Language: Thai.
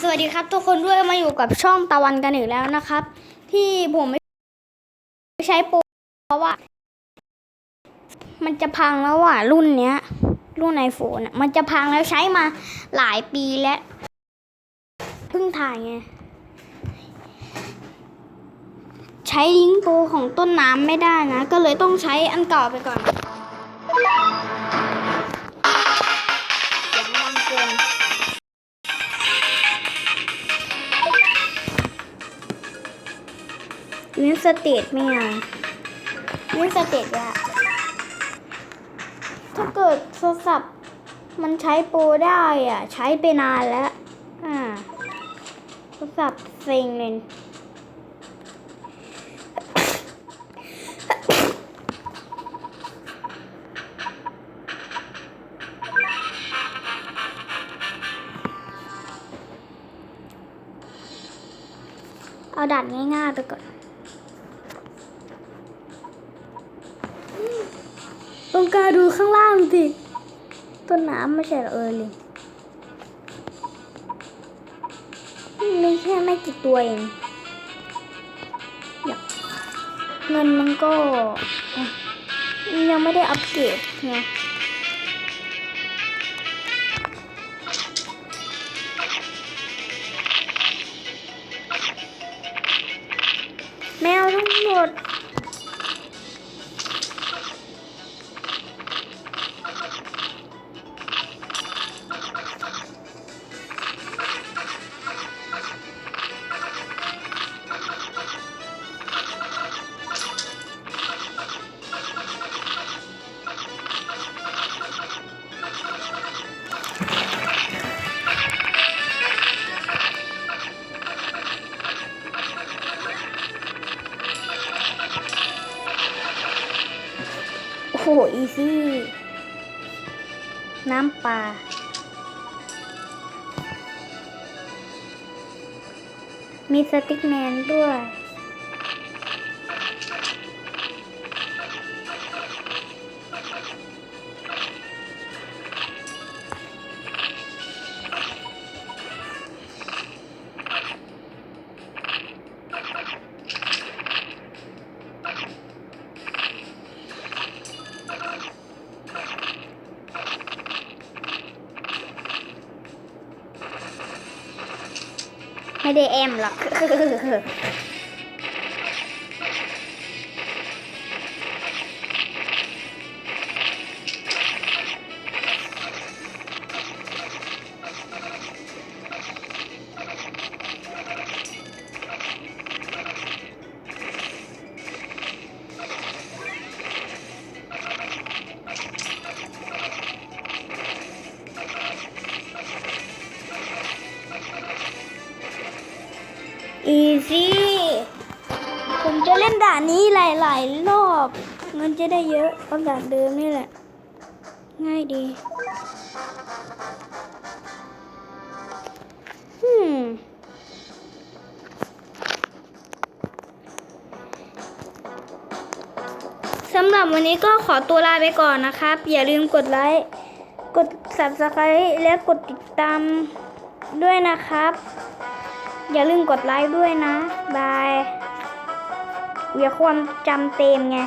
สวัสดีครับ ทุกคนด้วยมาอยู่กับช่องตะวันกันอีกแล้วนะครับ ที่ผมไม่ใช้โปรเพราะว่า มันจะพังแล้วอะ รุ่นเนี้ย รุ่นไอโฟนมันจะพังแล้วใช้มาหลายปีแล้วเพิ่งถ่ายไง ใช้ลิงก์โปรของต้นน้ำไม่ได้นะ ก็เลยต้องใช้อันเก่าไปก่อน วินสเตทไม่เอาวินสเตทอะถ้าเกิดโทรศัพท์มันใช้โปรได้อะ ใช้ไปนานแล้ว อ่าโทรศัพท์เซ็งเลยเอาดัดง่ายๆไปก่อน ตรงกาดูข้างล่างสิ ต้นน้ำไม่ใช่เหรอเออลิงมีแค่ไม่กี่ตัวเองอยากเงินมันก็ ยังไม่ได้อัปเกรดไงแมวทั้งหมด โอ้โหอีซี่ น้ำปลามีสติ๊กแมนด้วย ให้ได้แอมหรอก อีซี่ผมจะเล่นด่านนี้หลาย ๆ รอบเงินจะได้เยอะเอาด่านเดิมนี่แหละ ง่ายดี อืมสำหรับวันนี้ก็ขอตัวลาไปก่อนนะครับ อย่าลืมกดไลค์ กด subscribe และกดติดตามด้วยนะครับ อย่าลืมกดไลค์ด้วยนะ บายอย่าความจำเต็มไง